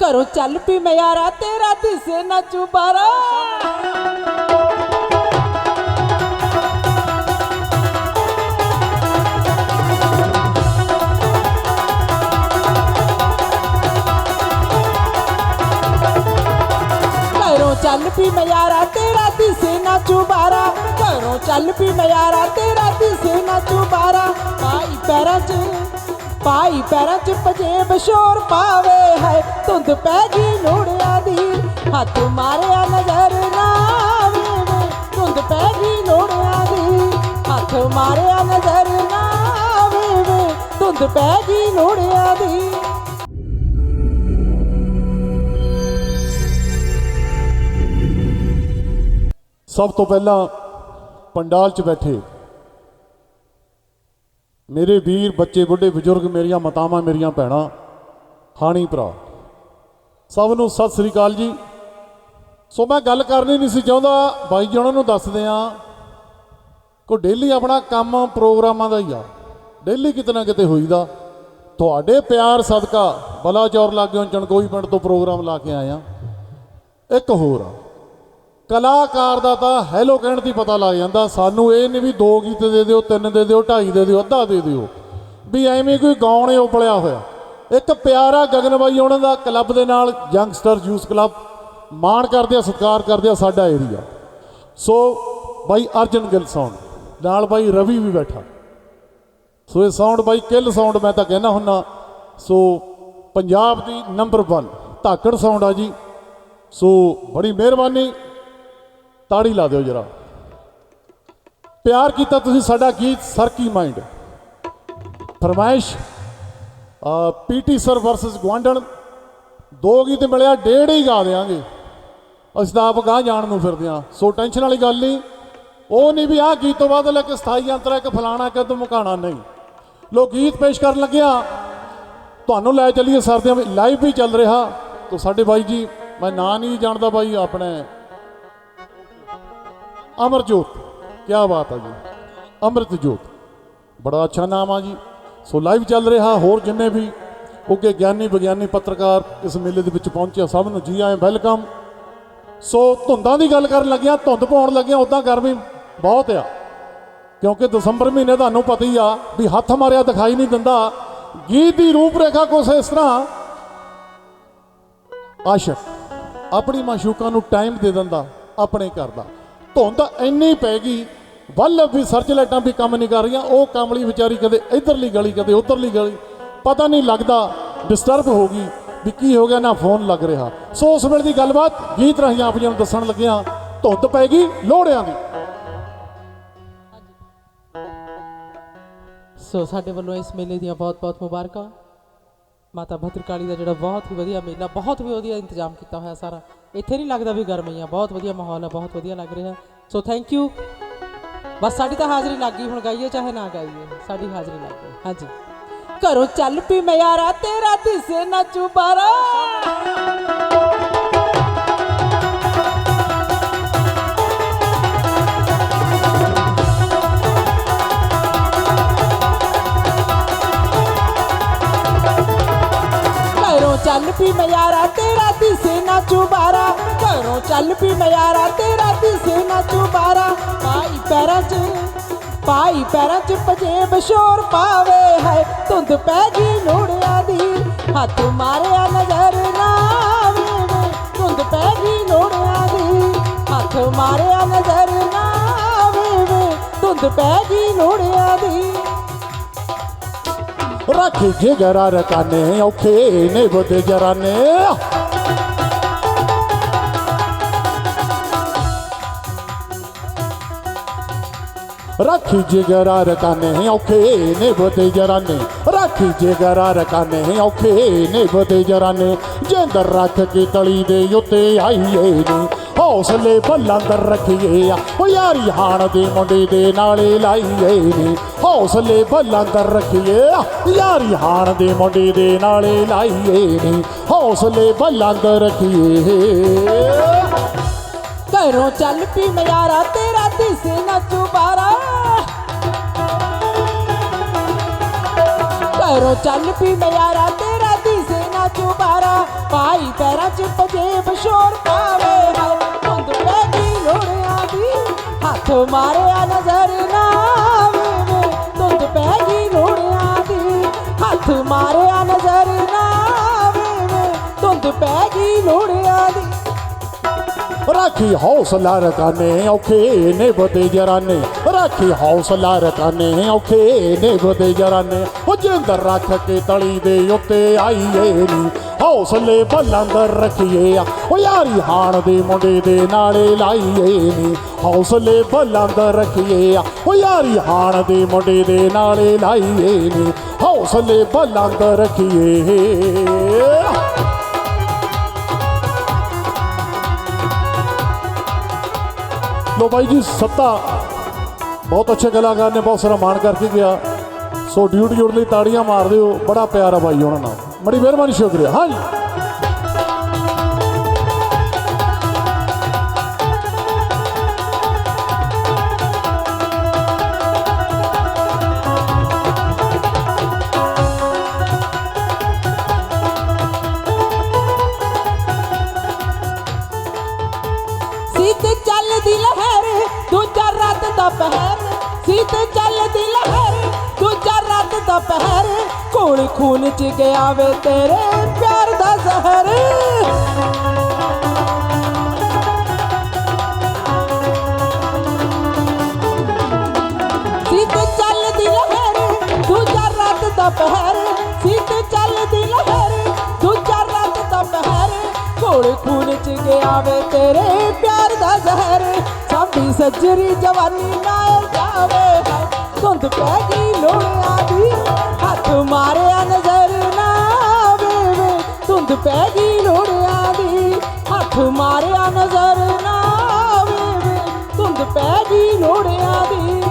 ਘਰੋਂ ਚੱਲ ਪੀ ਮਿਆਰਾ ਤੇਰਾ ਦਿਸੇ ਨਾ ਚੁਬਾਰਾ ਘਰੋਂ ਚੱਲ ਪੀ ਮਿਆਰਾ ਤੇਰਾ ਦਿਸੇ ਨਾ ਚੁਬਾਰਾ ਘਰੋਂ ਚੱਲ ਪੀ ਮਿਆਰਾ ਤੇਰਾ ਦਿਸੇ ਨਾ ਚੁਬਾਰਾ ਪਾਈ ਪੈਰਾਂ 'ਚ ਪਾਈ ਪੈਰਾਂ 'ਚ ਪਜੇਬ ਸ਼ੋਰ ਪਾਵੇ ਹੈ ਧੁੰਦ ਪੈ ਗਈ ਲੋੜਿਆਂ ਦੀ। ਹੱਥ ਮਾਰਿਆ ਨਜ਼ਰ ਨਾ ਆਵੇ, ਧੁੰਦ ਪੈ ਗਈ ਲੋੜਿਆਂ ਦੀ। ਹੱਥ ਮਾਰਿਆ ਨਜ਼ਰ ਨਾ ਆਵੇ, ਧੁੰਦ ਪੈ ਗਈ ਲੋੜਿਆਂ ਦੀ। ਸਭ ਤੋਂ ਪਹਿਲਾਂ ਪੰਡਾਲ 'ਚ ਬੈਠੇ। ਮੇਰੇ ਵੀਰ, ਬੱਚੇ, ਬੁੱਢੇ, ਬਜ਼ੁਰਗ ਮੇਰੀਆਂ ਮਾਤਾਵਾਂ, ਮੇਰੀਆਂ ਭੈਣਾਂ, ਹਾਣੀ ਭਰਾ, ਸਭ ਨੂੰ ਸਤਿ ਸ੍ਰੀ ਅਕਾਲ ਜੀ। ਸੋ ਮੈਂ ਗੱਲ ਕਰਨੀ ਨਹੀਂ ਸੀ ਚਾਹੁੰਦਾ, ਬਾਈ ਜੀ ਉਹਨਾਂ ਨੂੰ ਦੱਸਦੇ ਆ ਕੋ ਡੇਲੀ ਆਪਣਾ ਕੰਮ ਪ੍ਰੋਗਰਾਮਾਂ ਦਾ ਹੀ ਆ। ਡੇਲੀ ਕਿਤੇ ਨਾ ਕਿਤੇ ਹੋਈਦਾ। ਤੁਹਾਡੇ ਪਿਆਰ ਸਦਕਾ ਬਲਾਚੌਰ ਲਾਗਿਓਂ ਚਣਕੋਈ ਪਿੰਡ ਤੋਂ ਪ੍ਰੋਗਰਾਮ ਲਾ ਕੇ ਆਇਆ। ਇੱਕ ਹੋਰ ਆ। ਕਲਾਕਾਰ ਦਾ ਤਾਂ ਹੈਲੋ ਕਹਿਣ ਦੀ ਪਤਾ ਲੱਗ ਜਾਂਦਾ। ਸਾਨੂੰ ਇਹ ਨਹੀਂ ਵੀ ਦੋ ਗੀਤ ਦੇ ਦਿਓ, ਤਿੰਨ ਦੇ ਦਿਓ, ਢਾਈ ਦੇ ਦਿਓ, ਅੱਧਾ ਦੇ ਦਿਓ। ਵੀ ਐਵੇਂ ਕੋਈ ਗਾਉਣੇ ਉਪਲਿਆ ਹੋਇਆ। ਇੱਕ ਪਿਆਰਾ ਗਗਨ ਬਾਈ ਉਹਨਾਂ ਦਾ ਕਲੱਬ ਦੇ ਨਾਲ ਯੰਗਸਟਰ ਜੂਸ ਕਲੱਬ ਮਾਣ ਕਰਦੇ ਆ, ਸਤਿਕਾਰ ਕਰਦੇ ਆ ਸਾਡਾ ਏਰੀਆ ਸੋ ਬਾਈ ਅਰਜਨ ਗਿੱਲ ਸਾਊਂਡ ਨਾਲ ਬਾਈ ਰਵੀ ਵੀ ਬੈਠਾ। ਸੋ ਇਹ ਸਾਊਂਡ ਬਾਈ ਕਿੱਲ ਸਾਊਂਡ ਮੈਂ ਤਾਂ ਕਹਿਣਾ ਹੁੰਨਾ। ਸੋ ਪੰਜਾਬ ਦੀ ਨੰਬਰ 1 ਧਾਕੜ ਸਾਊਂਡ ਆ ਜੀ। ਸੋ ਬੜੀ ਮਿਹਰਬਾਨੀ। ਤਾੜੀ ਲਾ ਦਿਓ ਜਰਾ। ਪਿਆਰ ਕੀਤਾ ਤੁਸੀਂ ਸਾਡਾ ਗੀਤ ਸਰਕੀ ਮਾਈਂਡ। ਫਰਮਾਇਸ਼ ਪੀਟੀ ਸਰ ਵਰਸਸ ਗਵਾਂਡਣ ਦੋ ਗੀਤ ਮਿਲਿਆ, ਡੇਢ ਹੀ ਗਾ ਦੇਾਂਗੇ ਅਸੀਂ ਤਾਂ ਆਪ ਗਾ ਜਾਣ ਨੂੰ ਫਿਰਦੇ ਹਾਂ। ਸੋ ਟੈਨਸ਼ਨ ਵਾਲੀ ਗੱਲ ਨਹੀਂ। ਉਹ ਨਹੀਂ ਵੀ ਆਹ ਗੀਤ ਤੋਂ ਬਾਅਦ ਲੈ ਕੇ ਸਥਾਈ ਅੰਤਰ ਇੱਕ ਫਲਾਣਾ ਕਦ ਮੁਕਾਣਾ ਨਹੀਂ। ਲੋ ਗੀਤ ਪੇਸ਼ ਕਰਨ ਲੱਗਿਆ। ਤੁਹਾਨੂੰ ਲੈ ਚੱਲੀਏ ਸਰਦਿਆਂ ਵਿੱਚ। ਲਾਈਵ ਵੀ ਚੱਲ ਰਿਹਾ। ਤੋ ਸਾਡੇ ਬਾਈ ਜੀ, ਮੈਂ ਨਾਂ ਨਹੀਂ ਜਾਣਦਾ ਬਾਈ ਆਪਣੇ ਅਮਰਜੋਤ ਕੀ ਬਾਤ ਹੈ ਜੀ। ਅੰਮ੍ਰਿਤ ਬੜਾ ਅੱਛਾ ਨਾਮ ਆ ਜੀ। ਸੋ ਲਾਈਵ ਚੱਲ ਰਿਹਾ, ਹੋਰ ਜਿੰਨੇ ਵੀ ਉੱਗੇ ਗਿਆਨੀ ਵਿਗਿਆਨੀ ਪੱਤਰਕਾਰ ਇਸ ਮੇਲੇ ਦੇ ਵਿੱਚ ਪਹੁੰਚੇ ਸਭ ਨੂੰ ਜੀ ਆਏ ਵੈਲਕਮ। ਸੋ ਧੁੰਦਾਂ ਦੀ ਗੱਲ ਕਰਨ ਲੱਗਿਆ, ਧੁੰਦ ਪਾਉਣ ਲੱਗਿਆ ਉਦਾਂ ਗਰਮੀ ਬਹੁਤ ਆ। ਕਿਉਂਕਿ ਦਸੰਬਰ ਮਹੀਨੇ ਤੁਹਾਨੂੰ ਪਤਾ ਹੀ ਆ ਵੀ ਹੱਥ ਮਾਰਿਆ ਦਿਖਾਈ ਨਹੀਂ ਦਿੰਦਾ। ਗੀਤ ਦੀ ਰੂਪ ਰੇਖਾ ਕੁਛ ਇਸ ਤਰ੍ਹਾਂ। ਆਸ਼ਕ, ਆਪਣੀ ਮਾਸ਼ੂਕਾ ਨੂੰ ਟਾਈਮ ਦੇ ਦਿੰਦਾ, ਆਪਣੇ ਘਰ ਦਾ। ਧੁੰਦ ਇੰਨੀ ਪੈ ਗਈ ਵੱਲਭ ਵੀ ਸਰਚ ਲਾਈਟਾਂ ਵੀ ਕੰਮ ਨਹੀਂ ਕਰ ਰਹੀਆਂ, ਉਹ ਕਾਮਲੀ ਵਿਚਾਰੀ ਕਦੇ ਇਧਰਲੀ ਗਲੀ, ਕਦੇ ਉਧਰਲੀ ਗਲੀ, ਪਤਾ ਨਹੀਂ ਲੱਗਦਾ ਡਿਸਟਰਬ ਹੋ ਗਈ ਵੀ ਕੀ ਹੋ ਗਿਆ, ਨਾ ਫੋਨ ਲੱਗ ਰਿਹਾ। ਸੋ ਉਸ ਵੇਲੇ ਦੀ ਗੱਲਬਾਤ, ਗੀਤ ਰਾਹੀਂ ਆਪ ਜੀ ਨੂੰ ਦੱਸਣ ਲੱਗਿਆ ਧੁੰਦ ਪੈ ਗਈ ਲੋੜਿਆਂ ਦੀ। ਸੋ ਸਾਡੇ ਵੱਲੋਂ ਇਸ ਮੇਲੇ ਦੀਆਂ ਬਹੁਤ-ਬਹੁਤ ਮੁਬਾਰਕਾਂ। ਮਾਤਾ ਭਦਰਕਾਲੀ ਦਾ ਜਿਹੜਾ ਬਹੁਤ ਹੀ ਵਧੀਆ ਮੇਲਾ, ਬਹੁਤ ਹੀ ਵਧੀਆ ਇੰਤਜ਼ਾਮ ਕੀਤਾ ਹੋਇਆ ਸਾਰਾ। ਇੱਥੇ ਨਹੀਂ ਲੱਗਦਾ ਵੀ ਗਰਮੀ ਆ, ਬਹੁਤ ਵਧੀਆ ਮਾਹੌਲ ਆ, ਬਹੁਤ ਵਧੀਆ ਲੱਗ ਰਿਹਾ। ਸੋ ਥੈਂਕ ਯੂ ਬਸ ਸਾਡੀ ਤਾਂ ਹਾਜ਼ਰੀ ਲੱਗ ਗਈ, ਹੁਣ ਗਾਈਏ ਚਾਹੇ ਨਾ ਗਾਈਏ, ਸਾਡੀ ਹਾਜ਼ਰੀ ਲੱਗ ਗਈ। ਹਾਂਜੀ। ਘਰੋਂ ਚੱਲ ਪੀ ਮਿਆਰਾ ਤੇਰਾ ਦਿਸੇ ਨਾ ਚੁਬਾਰਾ। ਪੀ ਮਿਆਰਾ ਤੇਰਾ ਦਿਸੇ ਨਾ ਚੁਬਾਰਾ। ਘਰੋਂ ਚੱਲ ਪੀ ਮਿਆਰਾ ਤੇਰਾ ਦਿਸੇ ਨਾ ਚੁਬਾਰਾ। ਪਾਈ ਪੈਰਾਂ 'ਚ, ਪਾਈ ਪੈਰਾਂ 'ਚ ਪਜੇਬ ਸ਼ੋਰ ਪਾਵੇ ਹੈ ਧੁੰਦ ਪੈ ਗਈ ਲੋੜਿਆਂ ਦੀ, ਹੱਥ ਮਾਰਿਆ ਨਜ਼ਰ ਨਾ ਆਵੇ। ਧੁੰਦ ਪੈ ਗਈ ਲੋੜਿਆਂ ਦੀ, ਹੱਥ ਮਾਰਿਆ ਨਜ਼ਰ ਨਾ ਆਵੇ। ਧੁੰਦ ਪੈ ਗਈ ਲੋੜਿਆਂ ਦੀ। ਰੱਖ ਜਿਗਰਾ ਰਕਾਨੇ ਔਖੇ ਨੇ ਬੁੱਧ ਜਰਾਨੇ ਰੱਖੀ ਜਿਗਰਾ ਰਕਾਨੇ ਔਖੇ ਨੇ ਬੁੱਧ ਜਰਾਨੇ ਰੱਖੀ ਜਿਗਰਾ ਰਕਾਨੇ ਔਖੇ ਨੇ ਬੁੱਧ ਜਰਾਨੇ ਜਿੰਦਰ ਰੱਖ ਕੇ ਤਲੀ ਦੇ ਉੱਤੇ ਆਈਏ ਨੀ ਹੌਸਲੇ ਬੁਲੰਦ ਰੱਖੀਏ ਆ ਓ ਯਾਰੀ ਹਾਣ ਦੇ ਮੁੰਡੇ ਦੇ ਨਾਲੇ ਲਾਈਏ ਨੀ ਹੌਸਲੇ ਬੁਲੰਦ ਰੱਖੀਏ ਆ ਯਾਰੀ ਹਾਣ ਦੇ ਮੁੰਡੇ ਦੇ ਨਾਲੇ ਲਾਈਏ ਨੀ ਹੌਸਲੇ ਬੁਲੰਦ ਰੱਖੀਏ ਘਰੋਂ ਚੱਲ ਪੀ ਮਿਆਰਾ ਤੇਰਾ ਦਿਸੇ ਨਾ ਚੁਬਾਰਾ ਘਰੋਂ ਚੱਲ ਪੀ ਮਿਆਰਾ ਤੇਰਾ ਦਿਸੇ ਨਾ ਚੁਬਾਰਾ ਭਾਈ ਮਾਰਿਆ ਨਜ਼ਰ ਨਾ ਆਵੇ ਧੁੰਦ ਪੈ ਗਈ ਲੋੜਿਆਂ ਦੀ। ਹੱਥ ਮਾਰਿਆ ਨਜ਼ਰ ਨਾ ਆਵੇ ਧੁੰਦ ਪੈ ਗਈ ਲੋੜਿਆਂ ਦੀ। ਰਾਖੀ ਹੌਸਲਾ ਰਕਾਨੇ, ਔਖੇ ਨੇ ਬਦੇ ਜਰਾਨੇ। ਰਾਖੀ ਹੌਸਲਾ ਰਕਾਨੇ ਔਖੇ ਨੇ ਬਦੇ ਜਰਾਨੇ ਉਹ ਜਿੰਦਰ ਰੱਖ ਕੇ ਤਲੀ ਦੇ ਉੱਤੇ ਆਈਏ ਨੀ ਹੌਸਲੇ ਬਲੰਦਰ ਰੱਖੀਏ ਆ ਉਹ ਯਾਰੀ ਹਾਣ ਦੇ ਮੁੰਡੇ ਦੇ ਨਾਲੇ ਲਾਈਏ ਨੀ ਹੌਸਲੇ ਬਲੰਦਰ ਰੱਖੀਏ ਆ ਉਹ ਯਾਰੀ ਹਾਣ ਦੇ ਮੁੰਡੇ ਦੇ ਨਾਲੇ ਲਾਈਏ ਨੀ ਹੌਸਲੇ ਬਲੰਦਰ ਰੱਖੀਏ ਲੋ ਬਾਈ ਜੀ ਸੱਤਾ ਬਹੁਤ ਅੱਛੇ ਕਲਾਕਾਰ ਨੇ ਬਹੁਤ ਸਾਰਾ ਮਾਣ ਕਰਕੇ ਗਿਆ ਸੋ ਡਿਊਟੀ ਜੁੜ ਲਈ ਤਾੜੀਆਂ ਮਾਰ ਦਿਓ ਬੜਾ ਪਿਆਰ ਆ ਬਾਈ ਉਹਨਾਂ ਨਾਲ ਬੜੀ ਮਿਹਰਬਾਨੀ ਸ਼ੁਕਰੀਆ ਹਾਂਜੀ ਸੀਤ ਚੱਲਦੀ ਲਹਿਰ ਦੂਜਾ ਰਾਤ ਦਾ ਪਹਿਰ ਸੀਤ ਚੱਲਦੀ ਲਹਿਰ ਦੂਜਾ ਰਾਤ ਦਾ ਪਹਿਰ ਕੋਲ ਖੂਨ ਚ ਗਿਆ ਵੇ ਤੇਰੇ ਪਿਆਰ ਦਾ ਜ਼ਹਿਰ ਸੀਤ ਚੱਲਦੀ ਲਹਿਰ ਦੂਜਾ ਰਾਤ ਦਾ ਪਹਿਰ ਸੀਤ ਚੱਲਦੀ ਲਹਿਰ ਦੂਜਾ ਰਾਤ ਦਾ ਪਹਿਰ ਕੋਲ ਖੂਨ ਚ ਗਿਆ ਵੇ ਤੇਰੇ ਪਿਆਰ ਦਾ ਜ਼ਹਿਰ ਸਾਡੀ ਸੱਜਰੀ ਜਵਾਨੀ ਨਾਲ ਜਾਵੇ ਹੈ ਧੁੰਦ ਪੈ ਗਈ ਲੋੜਿਆ ਦੀ। ਹੱਥ ਮਾਰਿਆ ਨਜ਼ਰ ਨਾ ਆਵੇ ਵੇ ਧੁੰਦ ਪੈ ਗਈ ਲੋੜਿਆਂ ਦੀ। ਹੱਥ ਮਾਰਿਆ ਨਜ਼ਰ ਨਾ ਆਵੇ ਵੇ ਧੁੰਦ ਪੈ ਗਈ ਲੋੜਿਆਂ ਦੀ।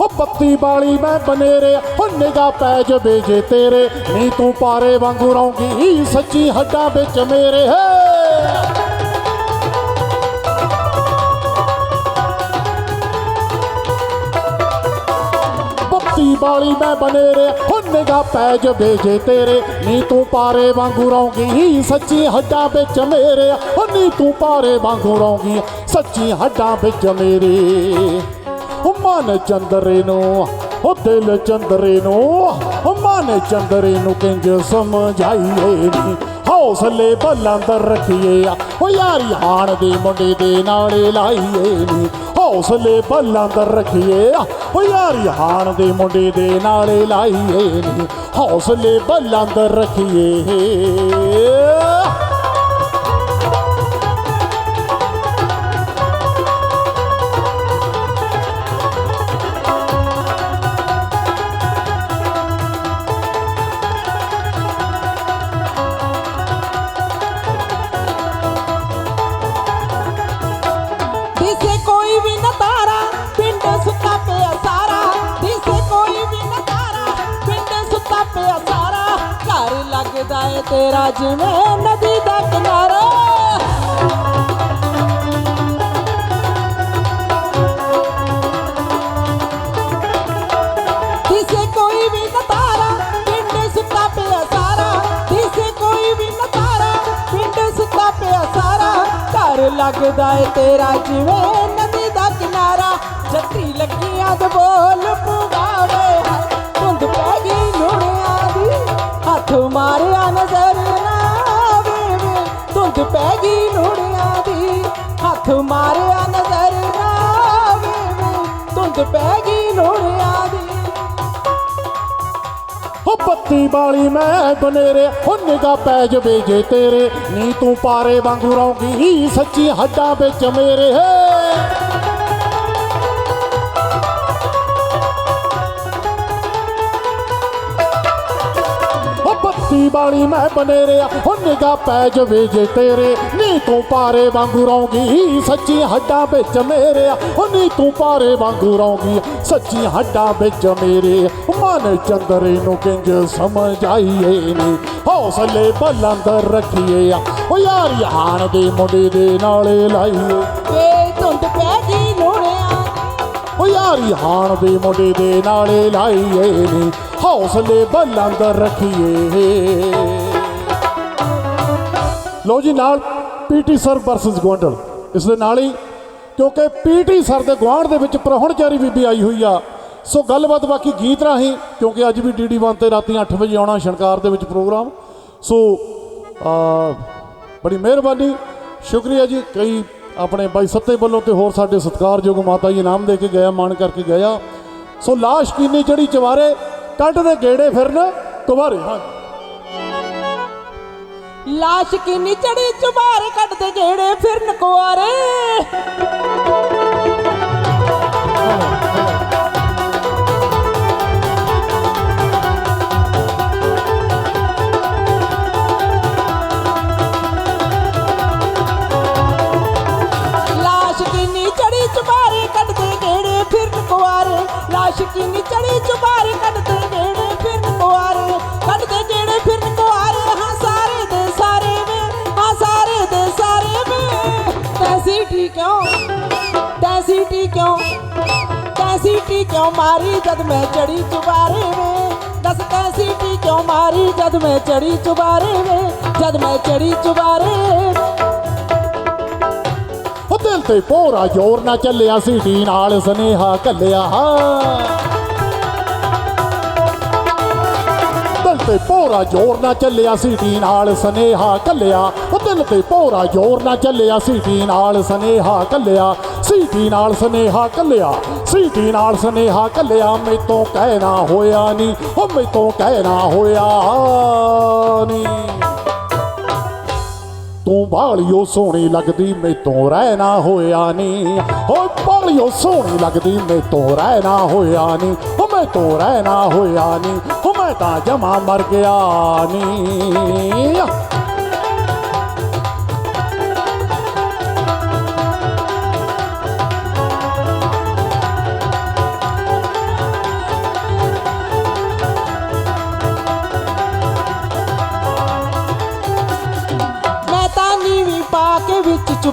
ਹੋ ਬੱਤੀ ਬਾਲੀ ਮੈਂ ਬਨੇਰੇ, ਹੋ ਨਿਗਾ ਪੈ ਜਵੇ ਜੇ ਤੇਰੇ। ਨੀ ਤੂੰ ਪਾਰੇ ਵਾਂਗੂ ਰੌਂਗੀ ਸੱਚੀ ਹੱਡਾਂ ਵਿੱਚ ਮੇਰੇ। ਹੈ ਬੱਤੀ ਬਾਲੀ ਮੈਂ ਬਨੇਰੇ ਹੋ ਨਿਗਾ ਪੈ ਜਵੇ ਜੇ ਤੇਰੇ। ਨੀ ਤੂੰ ਪਾਰੇ ਵਾਂਗੂ ਰੌਂਗੀ, ਸੱਚੀ ਹੱਡਾਂ ਵਿੱਚ ਮੇਰੇ। ਹੋ ਨੀ ਤੂੰ ਪਾਰੇ ਵਾਂਗੂ ਰੌਂਗੀ, ਸੱਚੀ ਹੱਡਾਂ ਵਿੱਚ ਮੇਰੇ। ਉਹ ਮਨ ਚੰਦਰੇ ਨੂੰ, ਉਹ ਦਿਲ ਚੰਦਰੇ ਨੂੰ ਉਹ ਮਨ ਚੰਦਰੇ ਨੂੰ ਕਿੰਜ ਸਮਝਾਈਏ ਨੀ। ਹੌਸਲੇ ਬਲੰਦਰ ਰੱਖੀਏ ਆ, ਉਹ ਯਾਰੀ ਹਾਣ ਦੇ ਮੁੰਡੇ ਦੇ ਨਾਲੇ ਲਾਈਏ ਨੀ। ਹੌਸਲੇ ਬਲੰਦਰ ਰੱਖੀਏ। ਆ ਉਹ ਯਾਰੀ ਦੇ ਮੁੰਡੇ ਦੇ ਨਾਲੇ ਲਾਈਏ ਨੀ। ਹੌਸਲੇ ਬਲੰਦਰ ਰੱਖੀਏ। ਤੇਰਾ ਜਿਵੇਂ ਨਦੀ ਦਾ ਕਿਨਾਰਾ ਦਿਸੇ ਕੋਈ ਵੀ ਨਾ ਤਾਰਾ ਪਿੰਡ ਸੁੱਤਾ ਪਿਆ ਸਾਰਾ ਦਿਸੇ ਕੋਈ ਵੀ ਨਾ ਤਾਰਾ ਪਿੰਡ ਸੁੱਤਾ ਪਿਆ ਸਾਰਾ ਘਰ ਲੱਗਦਾ ਏ ਤੇਰਾ ਜਿਵੇਂ ਨਦੀ ਦਾ ਕਿਨਾਰਾ ਜੱਟੀ ਲੱਗੀਆਂ ਦੇ ਬੋਲ ਪੁਗਾਵੇ ਧੁੰਦ ਪੈ ਗਈ ਲੋੜਿਆਂ ਦੀ, ਹੱਥ ਮਾਰਿਆ ਨਜ਼ਰ ਨਾ ਵੇ ਧੁੰਦ ਪੈ ਗਈ ਲੋੜਿਆਂ ਦੀ। ਹੋ ਬੱਤੀ ਬਾਲੀ ਮੈਂ ਬਨੇਰੇ ਹੋ ਨਿਗਾ ਪੈ ਜਵੇ ਜੇ ਤੇਰੇ, ਨੀ ਤੂੰ ਪਾਰੇ ਵਾਂਗੂ ਰੌਂਗੀ, ਸੱਚੀ ਹੱਡਾਂ ਵਿੱਚ ਮੇਰੇ। ਬਾਲੀ ਮੈਂ ਬਨੇਰੇ ਹੋ ਨਿਗਾ ਪੈ ਜਵੇ ਜੇ ਤੇਰੇ। ਨੀ ਤੂੰ ਪਾਰੇ ਵਾਂਗੂ ਰੌਂਗੀ ਸੱਚੀ ਹੱਡਾਂ ਵਿੱਚ ਮੇਰੇ ਹੋ ਨੀ ਤੂੰ ਪਾਰੇ ਵਾਂਗੂ ਰੌਂਗੀ ਸੱਚੀ ਹੱਡਾਂ ਵਿੱਚ ਮੇਰੇ ਮਨ ਚੰਦਰੇ ਨੂੰ ਕਿੰਜ ਸਮਝ ਆਈਏ ਨੀ। ਹੌਸਲੇ ਬੁਲੰਦ ਰੱਖੀਏ ਆ। ਉਹ ਯਾਰ ਯਾਨ ਦੇ ਮੁੰਡੇ ਦੇ ਨਾਲੇ ਲਾਈਏ। ਵੇ ਧੁੰਦ ਪੈ ਗਈ ਲੋੜਿਆਂ। ਉਹ ਯਾਰੀ ਹਾਣ ਦੇ ਮੁੰਡੇ ਦੇ ਨਾਲੇ ਲਾਈਏ ਨੀ। ਹੌਸਲੇ ਬੁਲੰਦ ਰੱਖੀਏ। ਲੋ ਜੀ, ਨਾਲ ਪੀਟੀ ਸਰ ਵਰਸਸ ਗਵੰਡਲ ਇਸ ਦੇ ਨਾਲ ਹੀ, ਕਿਉਂਕਿ ਪੀਟੀ ਸਰ ਦੇ ਗੁਆਂਢ ਦੇ ਵਿੱਚ ਪ੍ਰਹੁਣਚਾਰੀ ਬੀਬੀ ਆਈ ਹੋਈ ਆ। ਸੋ ਗੱਲਬਾਤ ਬਾਕੀ ਗੀਤ ਰਾਹੀਂ, ਕਿਉਂਕਿ ਅੱਜ ਵੀ ਡੀਡੀ 1 ਤੇ ਰਾਤੀ 8 ਵਜੇ ਆਉਣਾ ਸ਼ਨਕਾਰ ਦੇ ਵਿੱਚ ਪ੍ਰੋਗਰਾਮ। ਸੋ ਬੜੀ ਮਿਹਰਬਾਨੀ। ਸ਼ੁਕਰੀਆ ਜੀ, ਕਈ ਆਪਣੇ ਬਾਈ ਸੱਤੇ ਵੱਲੋਂ ਤੇ ਹੋਰ ਸਾਡੇ ਸਤਿਕਾਰਯੋਗ ਮਾਤਾ ਜੀ ਇਨਾਮ ਦੇ ਕੇ ਗਿਆ, ਮਾਣ ਕਰਕੇ ਗਿਆ। ਸੋ ਲਾਸ਼ ਕੀਨੀ ਚੜੀ ਚਵਾਰੇ ਕੱਢ ਦੇ ਗੇੜੇ ਫਿਰਨ ਕੁਵਾਰੇ, ਹਾਂ। ਲਾਸ਼ ਕਿੰਨੀ ਚੜੀ ਚੁਬਾਰੇ ਕੱਢਦੇ ਗੇੜੇ ਫਿਰਨ ਕੁਆਰੇ ਲਾਸ਼ ਕਿੰਨੀ ਚੜੀ ਚੁਬਾਰੇ ਕਿਉਂ ਮਾਰੀ ਜਦ ਮੈਂ ਚੜੀ ਚੁਬਾਰੇ ਵੇ? ਦੱਸ ਤੈਸੀ ਟੀ ਕਿਉਂ ਮਾਰੀ ਜਦ ਮੈਂ ਚੜੀ ਚੁਬਾਰੇ ਵੇ? ਜਦ ਮੈਂ ਚੜੀ ਚੁਬਾਰੇ ਉਹ ਦਿਲ ਤੇ ਪੋਰਾ ਜ਼ੋਰ ਨਾ ਚੱਲਿਆ ਸੀਟੀ ਨਾਲ ਸਨੇਹਾ ਕੱਲਿਆ ਦਿਲ ਤੇ ਪੋਰਾ ਜ਼ੋਰ ਨਾ ਚੱਲਿਆ ਸੀਟੀ ਨਾਲ ਸਨੇਹਾ ਕੱਲਿਆ ਉਹ ਦਿਲ ਤੇ ਪੋਰਾ ਜ਼ੋਰ ਨਾ ਚੱਲਿਆ ਸੀਟੀ ਨਾਲ ਸਨੇਹਾ ਕੱਲਿਆ ਸੀਟੀ ਨਾਲ ਸਨੇਹਾ ਕੱਲਿਆ ਸੀਟੀ ਨਾਲ ਸਨੇਹਾ ਕੱਲਿਆ ਮੈਤੋਂ ਕਹਿਣਾ ਹੋਇਆ ਨਹੀਂ ਉਹ ਮੈਤੋਂ ਕਹਿਣਾ ਹੋਇਆ ਨਹੀਂ ਤੂੰ ਬਾਲੀਓ ਸੋਹਣੀ ਲੱਗਦੀ, ਮੈਤੋਂ ਰਹਿਣਾ ਹੋਇਆ ਨਹੀਂ ਓਏ ਬਾਲੀਓ ਸੋਹਣੀ ਲੱਗਦੀ, ਮੈਤੋਂ ਰਹਿਣਾ ਹੋਇਆ ਨਹੀਂ ਓ ਮੈਤੋਂ ਰਹਿਣਾ ਹੋਇਆ ਨਹੀਂ ਓ ਮੈਂ ਤਾਂ ਜਮਾ ਮਰ ਗਿਆ ਨਹੀਂ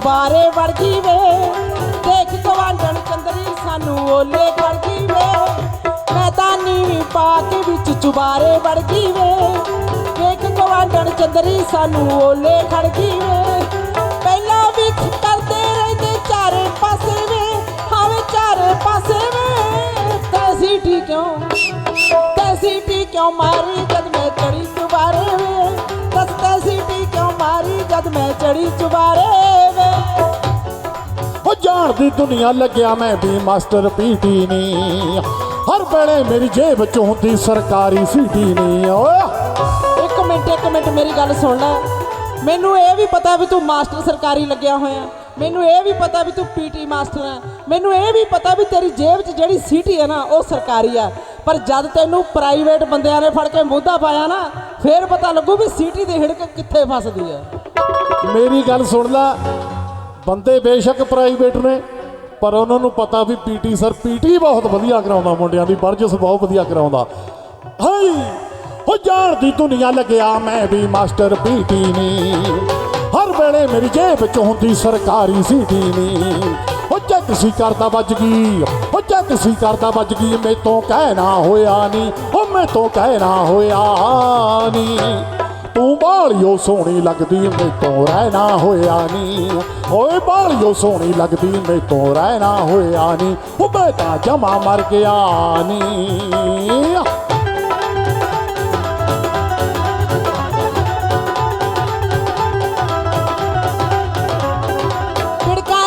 ਵਿੱਚ ਚੁਬਾਰੇ ਵੇ ਦੇਖ ਗਵਾਂਢਣ ਚੰਦਰੀ, ਸਾਨੂੰ ਓਲੇ ਕਰ ਵੇ ਮੈਂ ਤਾਂ ਪਾ ਕੇ ਵਿੱਚ ਚੁਬਾਰੇ ਵੜ ਵੇ ਦੇਖ ਗਵਾਂਢਣ ਚੰਦਰੀ, ਸਾਨੂੰ ਓਲੇ ਖੜਗੀ ਵੇ ਪਹਿਲਾਂ ਵੀ ਕਰਦੇ ਰਹਿੰਦੇ ਚਾਰੇ ਪਾਸੇ ਵੇ। ਹਾਵੇ ਚਾਰੇ ਪਾਸੇ ਵੇ। ਤੈਸੀ ਟੀ ਕਿਉਂ? ਤੈਸੀ ਟੀ ਕਿਉਂ ਮਾਰੀ ਜਦ ਮੈਂ ਚੜੀ ਚੁਬਾਰੇ ਮਾਰੀ ਮੈਂ ਚੜੀ ਚੁਬਾਰੇ ਵੇ। ਓ ਜਾਣਦੀ ਦੁਨੀਆ ਲੱਗਿਆ ਮੈਂ ਵੀ ਮਾਸਟਰ ਪੀਟੀ ਨਹੀਂ ਹਰ ਵੇਲੇ ਮੇਰੀ ਜੇਬ ਚ ਹੁੰਦੀ ਸਰਕਾਰੀ ਸੀਟੀ ਨਹੀਂ ਓਏ। ਇੱਕ ਮਿੰਟ ਇੱਕ ਮਿੰਟ, ਮੇਰੀ ਗੱਲ ਸੁਣ ਲੈ। ਮੈਨੂੰ ਇਹ ਵੀ ਪਤਾ ਵੀ ਤੂੰ ਮਾਸਟਰ ਸਰਕਾਰੀ ਲੱਗਿਆ ਹੋਇਆ। ਮੈਨੂੰ ਇਹ ਵੀ ਪਤਾ ਵੀ ਤੂੰ ਪੀਟੀ ਮਾਸਟਰ ਹੈ ਮੈਨੂੰ ਇਹ ਵੀ ਪਤਾ ਵੀ ਤੇਰੀ ਜੇਬ 'ਚ ਜਿਹੜੀ ਸੀਟੀ ਹੈ ਨਾ, ਉਹ ਸਰਕਾਰੀ ਆ। ਪਰ ਜਦ ਤੈਨੂੰ ਪ੍ਰਾਈਵੇਟ ਬੰਦਿਆਂ ਨੇ ਫੜ ਕੇ ਮੋਢਾ ਪਾਇਆ ਨਾ, ਫੇਰ ਪਤਾ ਲੱਗੂ ਵੀ ਸੀਟੀ ਦੀ ਹਿੜਕ ਕਿੱਥੇ ਫਸਦੀ ਹੈ ਮੇਰੀ ਗੱਲ ਸੁਣ ਲੈ। ਬੰਦੇ ਬੇਸ਼ੱਕ ਪ੍ਰਾਈਵੇਟ ਨੇ, ਪਰ ਉਹਨਾਂ ਨੂੰ ਪਤਾ ਵੀ ਪੀਟੀ ਸਰ ਪੀਟੀ ਬਹੁਤ ਵਧੀਆ ਕਰਾਉਂਦਾ, ਮੁੰਡਿਆਂ ਦੀ ਵਰਜਸ ਬਹੁਤ ਵਧੀਆ ਕਰਾਉਂਦਾ। ਹਾਈ, ਹੋ ਜਾਣਦੀ ਦੁਨੀਆ ਲੱਗਿਆ, ਮੈਂ ਵੀ ਮਾਸਟਰ ਪੀਟੀ ਨਹੀਂ ਹਰ ਵੇਲੇ ਮੇਰੀ ਜੇਬ ਚ ਹੁੰਦੀ ਸਰਕਾਰੀ ਸੀਟੀ ਨਹੀਂ ਹੋ ਚੱਕ ਸੀ ਕਰਦਾ ਵੱਜ ਗਈ, ਹੋ ਚੱਕ ਸੀ ਕਰਦਾ ਵੱਜ ਗਈ, ਮੈਤੋਂ ਕਹਿਣਾ ਹੋਇਆ ਨਹੀਂ ਹੋ ਮੈਤੋਂ ਕਹਿਣਾ ਹੋਇਆ ਨਹੀਂ ਤੂੰ ਬਾਲੀਓ ਸੋਹਣੀ ਲੱਗਦੀ ਮੈਤੋਂ ਰਹਿਣਾ ਹੋਇਆ ਨਹੀਂ ਓਏ ਬਾਲੀਓ ਸੋਹਣੀ ਲੱਗਦੀ ਮੈਤੋਂ ਰਹਿਣਾ ਹੋਇਆ ਨਹੀਂ ਉਹ ਮੈਂ ਤਾਂ ਜਮਾ ਮਰ ਗਿਆ ਨਹੀਂ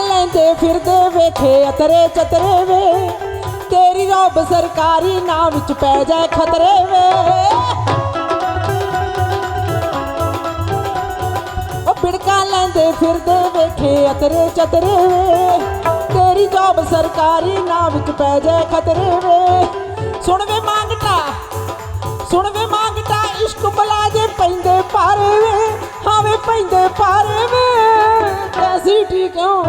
ਲੈਂਦੇ ਫਿਰਦੇ ਵੇਖੇ, ਅਤਰੇ ਚਤਰੇ ਵੇ। ਤੇਰੀ ਰੱਬ ਸਰਕਾਰੀ ਨਾਂ ਵਿੱਚ ਪੈ ਜਾਏ ਖਤਰੇ ਵੇ। ਉਹ ਲੈਂਦੇ ਫਿਰਦੇ ਵੇਖੇ ਅਤਰੇ ਚਤਰੇ ਵੇ। ਤੇਰੀ ਜੋਬ ਸਰਕਾਰੀ ਨਾ ਵਿੱਚ ਪੈ ਜਾਏ ਖਤਰੇ ਵੇ। ਸੁਣ ਵੇ ਮੰਗਟਾ, ਸੁਣ ਵੇ ਮੰਗਟਾ, ਇਸ਼ਕ ਬਲਾਜੇ ਪੈਂਦੇ ਪਾਰੇ ਵੇ। ਹਾਵੇ ਪੈਂਦੇ ਪਾਰੇ ਵੇ। ਤੈਸੀ ਟੀ ਕਿਉਂ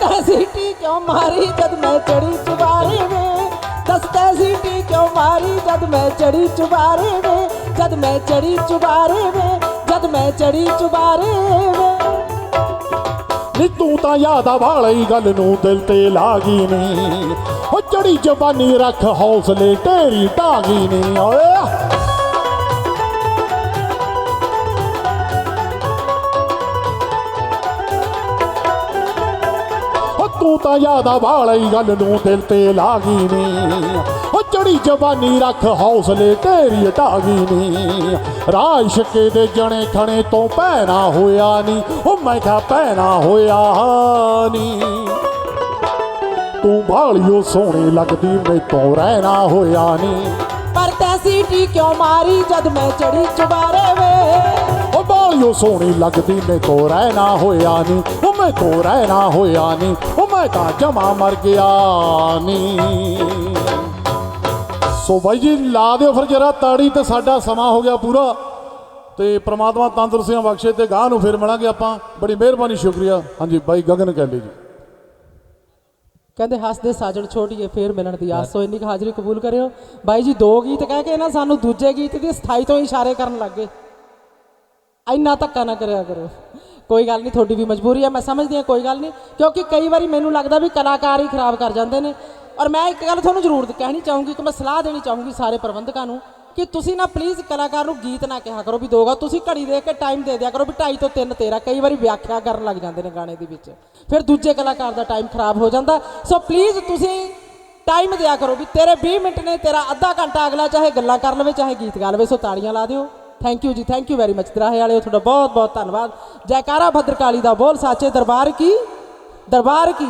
ਤੈਸੀ ਟੀ ਮਾਰੀ ਜਦ ਮੈਂ ਚੜੀ ਚੁਬਾਰੇ ਵੇ। ਦੱਸ ਤੈਸੀ ਟੀ ਕਿਉਂ ਮਾਰੀ ਜਦ ਮੈਂ ਚੜੀ ਚੁਬਾਰੇ ਵੇ। ਜਦ ਮੈਂ ਚੜੀ ਚੁਬਾਰੇ ਵੇ। ਜਦ ਮੈਂ ਚੜੀ ਚੁਬਾਰੇ ਵੇ। ਨੀ ਤੂੰ ਤਾਂ ਯਾਦਾ ਵਾਲੀ ਗੱਲ ਨੂੰ ਦਿਲ ਤੇ ਲਾਗੀ ਨੀ। ਉਹ ਚੜੀ ਜਵਾਨੀ ਰੱਖ ਹੌਸਲੇ ਢੇਰੀ ਢਾਗੀ ਨੀ। ਓਏ ਤੂੰ ਤਾਂ ਯਾਦਾ ਵਾਲੀ ਗੱਲ ਨੂੰ ਦਿਲ ਤੇ ਲਾ ਗਈ ਨੀ। ਉਹ ਚੜੀ ਜਵਾਨੀ ਰੱਖ ਹੌਸਲੇ ਤੇਰੀ ਢਾ ਨੀ। ਰਾਜ ਛਕੇ ਦੇ ਜਣੇ ਖਣੇ ਤੋਂ ਪੈਣਾ ਹੋਇਆ ਨੀ। ਉਹ ਮੈਂ ਕਿਹਾ ਪੈਣਾ ਹੋਇਆ ਨੀ। ਤੂੰ ਭਾਲਿਓ ਸੋਹਣੀ ਲੱਗਦੀ, ਮੈਤੋਂ ਰਹਿਣਾ ਹੋਇਆ ਨੀ। ਪਰ ਤੈਂ ਸੀਟੀ ਕਿਉਂ ਮਾਰੀ ਜਦ ਮੈਂ ਚੜੀ ਚੁਬਾਰੇ ਵੇ? ਉਹ ਬਾਲਿਓ ਸੋਹਣੀ ਲੱਗਦੀ ਮੈਂ ਕੋ ਰਹਿਣਾ ਹੋਇਆ ਨੀ। ਉਹ ਮੈਂ ਕੋ ਰਹਿਣਾ ਹੋਇਆ ਨੀ। ਉਹ ਮੈਂ ਤਾਂ ਜਮਾ ਮਰ ਗਿਆ ਨੀ। ਸੋ ਬਾਈ ਜੀ ਲਾ ਦਿਓ ਫਿਰ ਜਰਾ ਤਾੜੀ ਤੇ ਸਾਡਾ ਸਮਾਂ ਹੋ ਗਿਆ ਪੂਰਾ। ਤੇ ਪ੍ਰਮਾਤਮਾ ਤੰਦਰੁਸਤੀਆਂ ਬਖਸ਼ੇ ਤੇ ਗਾਹ ਨੂੰ ਫਿਰ ਮਿਲਾਂਗੇ ਆਪਾਂ। ਬੜੀ ਮਿਹਰਬਾਨੀ ਸ਼ੁਕਰੀਆ। ਹਾਂਜੀ ਬਾਈ ਗਗਨ ਕਹਿੰਦੇ ਜੀ। ਕਹਿੰਦੇ ਹੱਸਦੇ ਸਾਜਣ ਛੋਟੀਏ ਫੇਰ ਮਿਲਣ ਦੀ ਆਸ। ਸੋ ਇੰਨੀ ਕੁ ਹਾਜ਼ਰੀ ਕਬੂਲ ਕਰਿਓ। ਬਾਈ ਜੀ ਦੋ ਗੀਤ ਕਹਿ ਕੇ ਨਾ ਸਾਨੂੰ ਦੂਜੇ ਗੀਤ ਦੀ ਸਥਾਈ ਤੋਂ ਇਸ਼ਾਰੇ ਕਰਨ ਲੱਗੇ ਇੰਨਾ ਧੱਕਾ ਨਾ ਕਰਿਆ ਕਰੋ। ਕੋਈ ਗੱਲ ਨਹੀਂ, ਤੁਹਾਡੀ ਵੀ ਮਜਬੂਰੀ ਹੈ ਮੈਂ ਸਮਝਦੀ ਹਾਂ, ਕੋਈ ਗੱਲ ਨਹੀਂ। ਕਿਉਂਕਿ ਕਈ ਵਾਰੀ ਮੈਨੂੰ ਲੱਗਦਾ ਵੀ ਕਲਾਕਾਰ ਹੀ ਖਰਾਬ ਕਰ ਜਾਂਦੇ ਨੇ। ਔਰ ਮੈਂ ਇੱਕ ਗੱਲ ਤੁਹਾਨੂੰ ਜ਼ਰੂਰ ਕਹਿਣੀ ਚਾਹੂੰਗੀ, ਕਿ ਮੈਂ ਸਲਾਹ ਦੇਣੀ ਚਾਹੂੰਗੀ ਸਾਰੇ ਪ੍ਰਬੰਧਕਾਂ ਨੂੰ, ਕਿ ਤੁਸੀਂ ਨਾ ਪਲੀਜ਼ ਕਲਾਕਾਰ ਨੂੰ ਗੀਤ ਨਾ ਕਿਹਾ ਕਰੋ ਵੀ ਦੋਗਾ ਤੁਸੀਂ ਘੜੀ ਦੇ ਕੇ ਟਾਈਮ ਦੇ ਦਿਆ ਕਰੋ ਵੀ 2.5 ਤੋਂ 3 ਤੇਰਾ, ਕਈ ਵਾਰੀ ਵਿਆਖਿਆ ਕਰਨ ਲੱਗ ਜਾਂਦੇ ਨੇ ਗਾਣੇ ਦੇ ਵਿੱਚ। ਫਿਰ ਦੂਜੇ ਕਲਾਕਾਰ ਦਾ ਟਾਈਮ ਖਰਾਬ ਹੋ ਜਾਂਦਾ। ਸੋ ਪਲੀਜ਼ ਤੁਸੀਂ ਟਾਈਮ ਦਿਆ ਕਰੋ ਵੀ ਤੇਰੇ 20 ਮਿੰਟ ਨੇ, ਤੇਰਾ ਅੱਧਾ ਘੰਟਾ ਅਗਲਾ ਚਾਹੇ ਗੱਲਾਂ ਕਰ ਲਵੇ, ਚਾਹੇ ਗੀਤ ਗਾ ਲਵੇ, ਸੋ ਤਾੜੀਆਂ ਲਾ ਦਿਓ। ਥੈਂਕ ਯੂ ਜੀ ਥੈਂਕ ਯੂ ਵੈਰੀ ਮਚ ਦਰਾਹੇ ਵਾਲਿਓ, ਤੁਹਾਡਾ ਬਹੁਤ ਬਹੁਤ ਧੰਨਵਾਦ। ਜੈਕਾਰਾ ਭਦਰਕਾਲੀ ਦਾ ਬੋਲ, ਸਾਚੇ ਦਰਬਾਰ ਕੀ? ਦਰਬਾਰ ਕੀ?